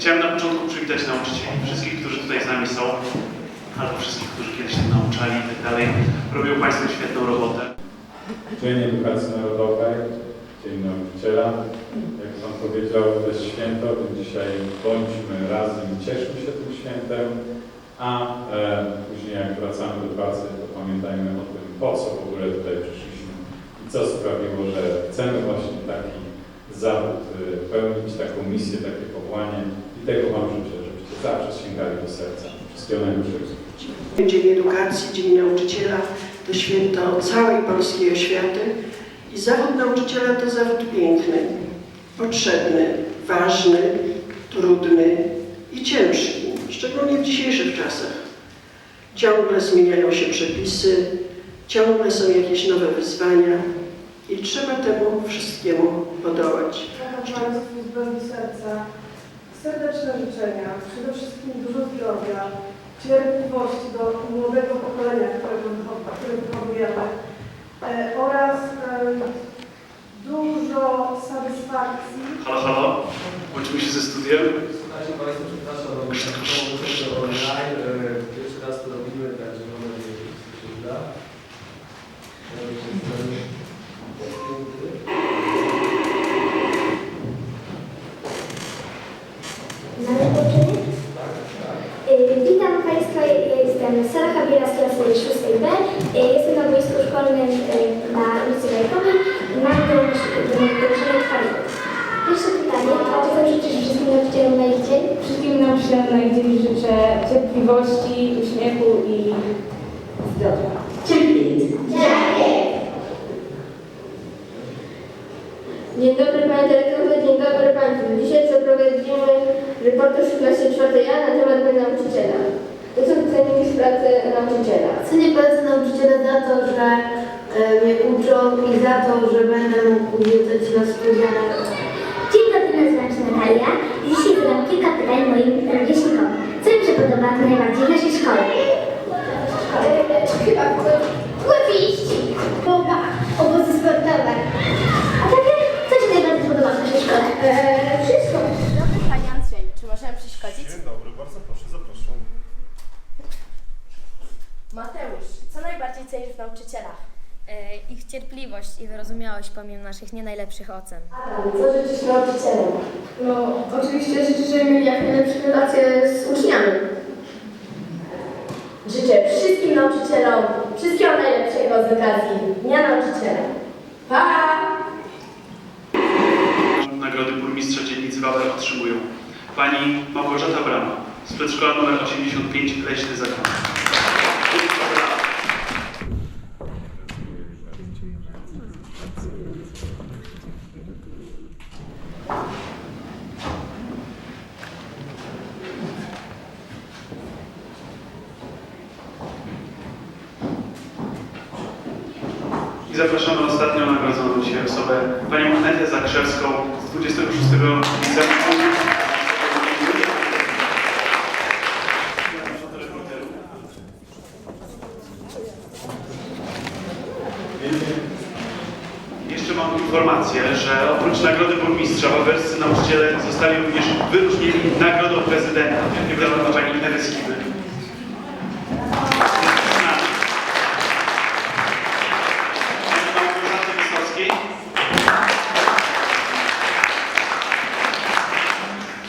Chciałem na początku przywitać nauczycieli, wszystkich, którzy tutaj z nami są, albo wszystkich, którzy kiedyś się nauczali i tak dalej. Robią Państwo świetną robotę. Dzień Edukacji Narodowej, Dzień Nauczyciela. Jak Pan powiedział, to jest święto, więc dzisiaj bądźmy razem i cieszmy się tym świętem, a e, później jak wracamy do pracy, to pamiętajmy o tym, po co w ogóle tutaj przyszliśmy i co sprawiło, że chcemy właśnie taki zawód e, pełnić, taką misję, takie powołanie i tego Wam życzę, żebyście zawsze sięgali do serca. Wszystkiego najlepszego. Dzień Edukacji, Dzień Nauczyciela to święto całej polskiej oświaty i zawód nauczyciela to zawód piękny, potrzebny, ważny, trudny i ciężki, szczególnie w dzisiejszych czasach. Ciągle zmieniają się przepisy, ciągle są jakieś nowe wyzwania i trzeba temu wszystkiemu podołać. Z głębi serca serdeczne życzenia, przede wszystkim dużo zdrowia, cierpliwości do młodego pokolenia, którego które wychowujemy e, oraz e, dużo satysfakcji Halo, halo, łączymy się ze studiem. Słuchajcie Państwo, przepraszam, bo muszę online. e, Pierwszy raz to robimy, także mam nadzieję, że wszystko się uda. Ja bym się stanie- Zakończenie? Y, Witam Państwa, ja jestem Sara Habiela z klasy 6B. Y, Jestem na boisku szkolnym y, na ulicy Lejkowej i mam do wyrażenia kwalitet. Pierwsze pytanie, a czy chcę życzyć wszystkim nauczycielom na ich dzień? Wszystkim nauczycielom na dzień życzę cierpliwości, uśmiechu i zdrowia. Dzień dobry Panie Dyrektorze, dzień dobry Państwu. Dzisiaj przeprowadzimy reportaż w klasie 4A na temat nauczyciela. To co cenimy z pracy nauczyciela? Cenię pracę nauczyciela za to, że e, mnie uczą i za to, że będę mógł uwiedzać na studiach. Dzień dobry, nazywam się Natalia dzisiaj zadam kilka pytań moim rówieśnikom. Co im się podoba najbardziej w naszej szkole? Chyba Łypiści, boba, obozy sportowe. A takie, co Ci najbardziej podoba w naszej szkole? Eee, wszystko. Dobry Panie Andrzeju, czy możemy przeszkodzić? Dzień dobry, bardzo proszę, zapraszam. Mateusz, co w nauczycielach? E, Ich cierpliwość i wyrozumiałość pomimo naszych nie najlepszych ocen. Co życzysz nauczycielom? No, oczywiście życzę, żeby mieli jak najlepsze relacje z uczniami. Życzę wszystkim nauczycielom wszystkiego najlepszego z okazji Dnia Nauczyciela. Pa! Nagrody burmistrza dzielnicy Wawer otrzymują pani Małgorzata Brama z przedszkola nr 85 Leśny Zakon. Zapraszamy ostatnią nagrodzoną dzisiaj osobę, panią Anetę Zakrzewską z 26 liceum. Jeszcze mam informację, że oprócz nagrody burmistrza wawerscy nauczyciele zostali również wyróżnieni nagrodą prezydenta.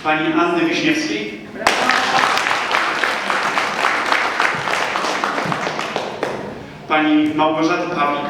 Pani Anny Wiśniewskiej. Pani Małgorzaty Pawlik.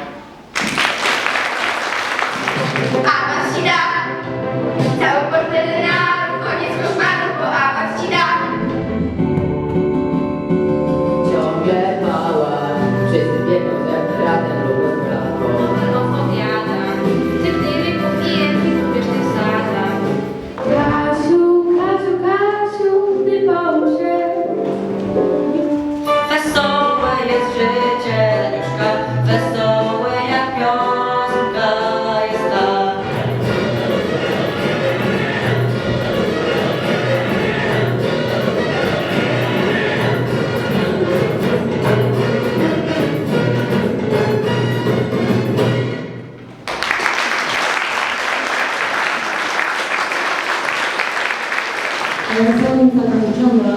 Zanim zakończymy,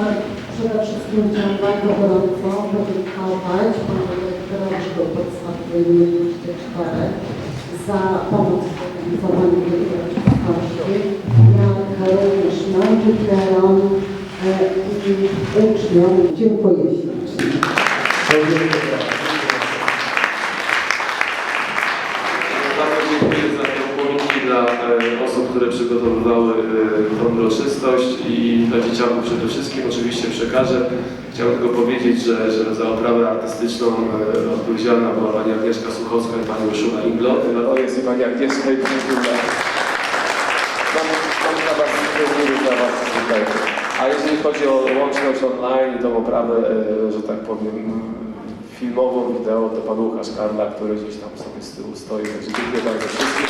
przede wszystkim chciałam bardzo gorąco podziękować panu dyrektorowi do podstawowej 24 za pomoc w organizowaniu tej uroczystości, jak również nauczycielom e, i uczniom. Dziękuję ślicznie. Które przygotowywały tą uroczystość i dla dzieciaków przede wszystkim oczywiście przekażę. Chciałbym tylko powiedzieć, że, że za oprawę artystyczną e, odpowiedzialna była pani Agnieszka Suchowska i pani Urszula Inglot. To jest i Pani Agnieszka i dziękuję. Mam, mam dla Was dla Was tutaj. A jeżeli chodzi o łączność online i tą oprawę, e, że tak powiem, filmową, wideo, to Pan Łukasz Karla, który gdzieś tam sobie z tyłu stoi. Także dziękuję bardzo wszystkim.